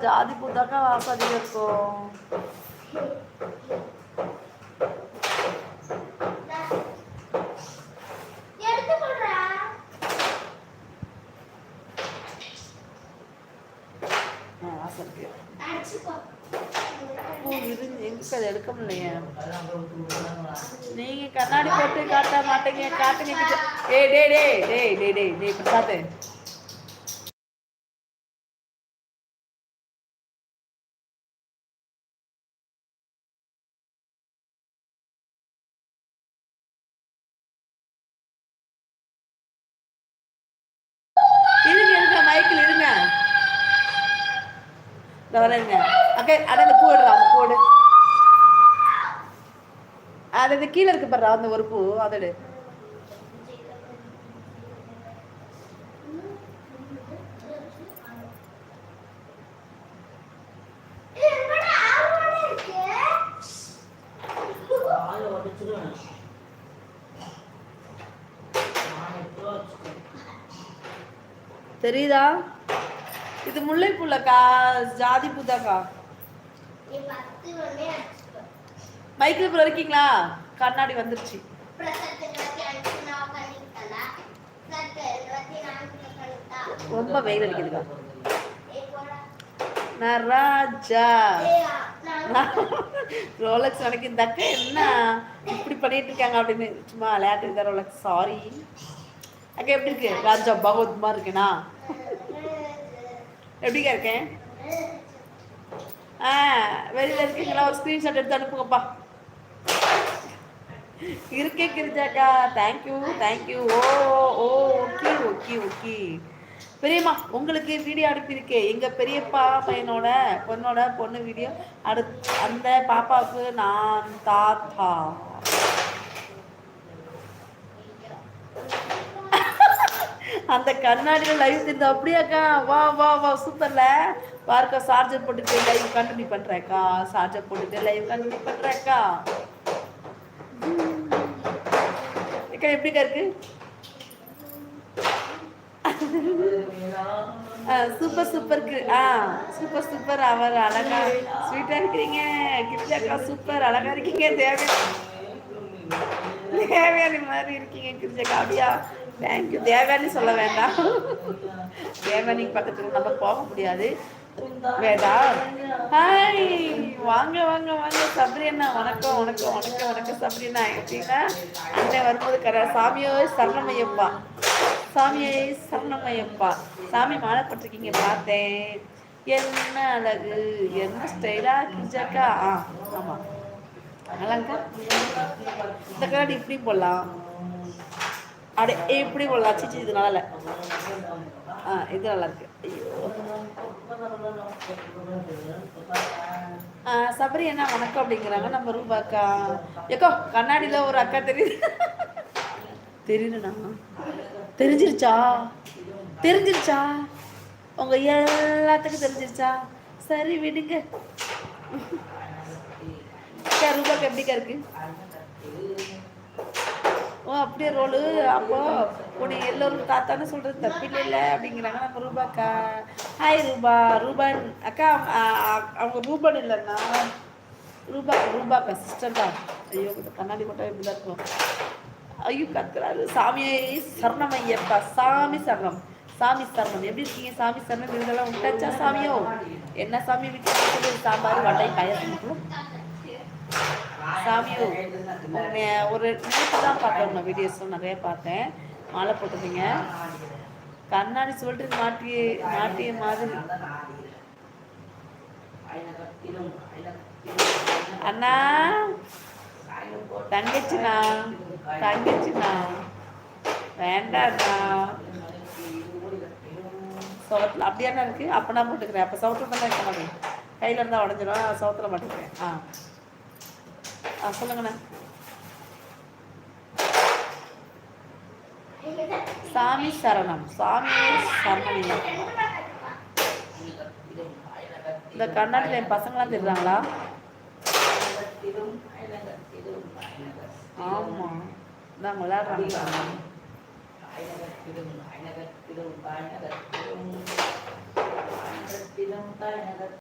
ஜாதி பூத்தாக்கா வாசம் இருக்கும். எடுக்க முடியலையே. நீங்க கண்ணாடி போட்டு காட்ட மாட்டீங்க காட்டுங்க கிட்ட- ஏய் டேய் டேய் டேய் டேய் டேய் டேய் வரேங்க அக்கா அட அந்த பூ எடுறா அந்த அது இந்த கீழே இருக்கு பாரு அந்த ஒரு பூ அதோடு தெரியுதா? இது முல்லைப்பூலக்கா ஜாதி பூதாக்கா? நீ பத்து மைக்கில் இப்போ இருக்கீங்களா? கண்ணாடி வந்துருச்சு. ரொம்ப வெயில் அடிக்குதுக்கா. நராஜா நான் ராஜா. ரோலக்ஸ் எனக்கு இந்த அக்கா என்ன இப்படி பண்ணிட்டு இருக்காங்க அப்படின்னு சும்மா விளையாட்டு இருந்தா ரோலக்ஸ் சாரி அக்கா எப்படி இருக்கு? ராஜா பகவத்மா இருக்கேனா எப்படிக்கா இருக்கேன்? ஆ வெளியில் இருக்கீங்களா ஒரு ஸ்க்ரீன்ஷாட் எடுத்து அனுப்புங்கப்பா. இருக்கே கிரிஜாக்கா. Thank you thank you oh oh okay okay okay பெரியம்மா உங்களுக்கு வீடியோ அனுப்பியிருக்கேன் எங்கள் பெரியப்பா பையனோட பொண்ணோட பொண்ணு வீடியோ அடு அந்த பாப்பாவுக்கு நான் தாத்தா. அந்த கண்ணாடியில் லைவ் தெரியுது அப்படியாக்கா வா வா வா சூப்பர்ல. பார்க்க சார்ஜர் போட்டுட்டு லைவ் கண்டினியூ பண்ணுறேக்கா சார்ஜர் போட்டுட்டு லைவ் கண்டினியூ பண்ணுறேக்கா அக்கா எப்படிக்கா இருக்கு? சூப்பர் சூப்பருக்கு ஆ சூப்பர் சூப்பர் அவர் அழகா ஸ்வீட்டா இருக்கிறீங்க. கிரிஜாக்கா சூப்பர் அழகா இருக்கீங்க. தேவை தேவையான மாதிரி இருக்கீங்க கிரிஜாக்கா அப்படியா? தேங்க்யூ தேவையானு சொல்ல வேண்டாம். தேவயானிக்கு பக்கத்துல நம்ம போக முடியாது. வேண்டாம் ஹாய் வாங்க வாங்க வாங்க. சபரி அண்ணா வணக்கம் வணக்கம் வணக்கம் வணக்கம் சபரி அண்ணா. எப்படின்னா அண்ணன் வரும்போது கர சாமியோ சரணமையப்பா. சாமியை சரணமையப்பா. சாமி மாலை போட்டிருக்கீங்க பார்த்தேன். என்ன அழகு. என்ன ஸ்டைலா கிரிஜாக்கா ஆ ஆமாம் அழகா. இந்த கண்ணாடி இப்படி போடலாம். அடே இப்படி போடலாம் சிச்சி இது நல்லா இல்லை. ஆ இது நல்லா இருக்கு. ஐயோ. சபரி என்ன வணக்கம் அப்படிங்கிறாங்க. நம்ம ரூபாக்கா ஏக்கோ கண்ணாடியில் ஒரு அக்கா தெரியுது. தெரியுதுண்ணா. தெரிஞ்சிருச்சா? தெரிஞ்சிருச்சா? உங்க எல்லாத்துக்கும் தெரிஞ்சிருச்சா? சரி விடுங்க. ரூபாக்கு எப்படிக்கா இருக்கு? ஓ அப்படியே ரோலு அப்போ உன்னை எல்லோரும் தாத்தான்னு சொல்றது தப்பில்லை இல்லை அப்படிங்கிறாங்க. நம்ம ரூபாக்கா. ஹாய் ரூபா. ரூபான் அக்கா அவங்க ரூபான் இல்லைண்ணா ரூபா ரூபாக்கா சிஸ்டர் தான். ஐயோ இந்த கண்ணாடி மட்டும் இப்படி தான் இருக்கும். ஐயோ கத்துறாரு. சாமியை சரணம் ஐயப்பா. சாமி சரணம். சாமி சரணம். எப்படி இருக்கீங்க? சாமி சரணம் இதெல்லாம் விட்டாச்சா சாமியோ? என்ன சாமி விட்டு சாம்பார் வடை பாயசம் சாமியோ உன்னை ஒரு நேற்று தான் பார்த்தேன் உங்கள் வீடியோஸும் நிறைய பார்த்தேன். மாலை போட்டிருந்தீங்க. கண்ணாடி சொல்லிட்டு மாட்டி மாட்டிய மாதிரி. அண்ணா. தங்கச்சிண்ணா. தங்கச்சிண்ணா. வேண்டாண்ணா. சவுத்தில் அப்படியாண்ணா இருக்கு. அப்போ நான் போட்டுக்கிறேன். அப்போ சவுத்தில் தான் இருக்க மாட்டேன் கையில் இருந்தால் உடஞ்சிடும் சவுத்தில் மாட்டேங்கிறேன் ஆ. சொல்லுங்கண்ணா. சாமி சரணம். சாமி சரணம். இந்த கண்ணாடியில் என் பசங்களாம் தெரியுறாங்களா? ஆமாம் நாங்கள் விளையாடுறாங்க. இது முட்டாய் நகர்